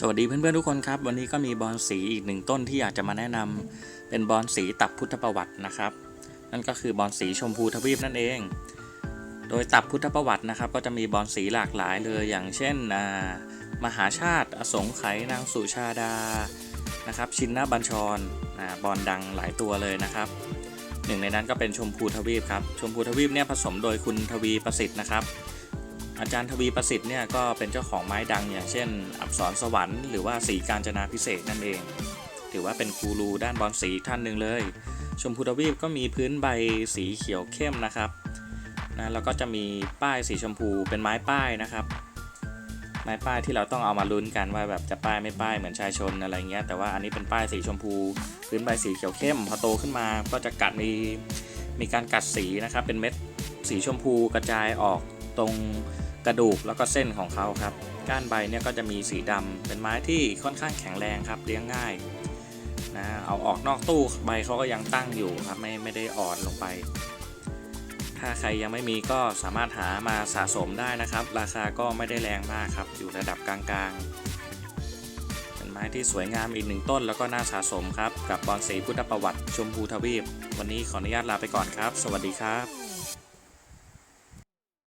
สวัสดีเพื่อนๆทุกคนครับ วันนี้ก็มีบอนสีอีกหนึ่งต้นที่อยากจะมาแนะนำเป็นบอนสีตับพุทธประวัตินะครับ นั่นก็คือบอนสีชมพูทวีปนั่นเอง โดยตับพุทธประวัตินะครับ ก็จะมีบอนสีหลากหลายเลย อย่างเช่นอ่ามหาชาติอสงไขยนางสุชาดานะครับชินนาบัญชรอ่าบอนดังหลายตัวเลยนะครับหนึ่งในนั้นก็เป็นชมพูทวีปครับชมพูทวีปเนี่ยผสมโดยคุณทวีประสิทธิ์นะครับ อาจารย์ทวีประสิทธิ์เนี่ยก็เป็นเจ้าของไม้ดังอย่างเช่น อับสรสวรรค์หรือว่าสีการจนาพิเศษนั่นเอง ถือว่าเป็นกูรูด้านบอลสีท่านหนึ่งเลย ชมพูทวีปก็มีพื้นใบสีเขียวเข้มนะครับนะแล้วก็จะมีป้ายสีชมพูเป็นไม้ป้ายนะครับ ไม้ป้ายที่เราต้องเอามาลุ้นกันว่าแบบจะป้ายไม่ป้ายเหมือนชายชนอะไรเงี้ยแต่ว่าอันนี้เป็นป้ายสีชมพู พื้นใบสีเขียวเข้มพอโตขึ้นมาก็จะกัดมีมีการกัดสีนะครับเป็นเม็ดสีชมพูกระจายออก ตรงกระดูกแล้วก็เส้นของเขาครับ ก้านใบเนี่ยก็จะมีสีดำเป็นไม้ที่ค่อนข้างแข็งแรงครับเลี้ยงง่ายนะเอาออกนอกตู้ใบเขาก็ยังตั้งอยู่ครับไม่ไม่ได้อ่อนลงไป ถ้าใครยังไม่มีก็สามารถหามาสะสมได้นะครับ ราคาก็ไม่ได้แรงมากครับ อยู่ระดับกลางๆ เป็นไม้ที่สวยงามอีกหนึ่งต้นแล้วก็น่าสะสมครับ กับบอนสีพุทธประวัติชมพูทวีป วันนี้ขออนุญาตลาไปก่อนครับ สวัสดีครับ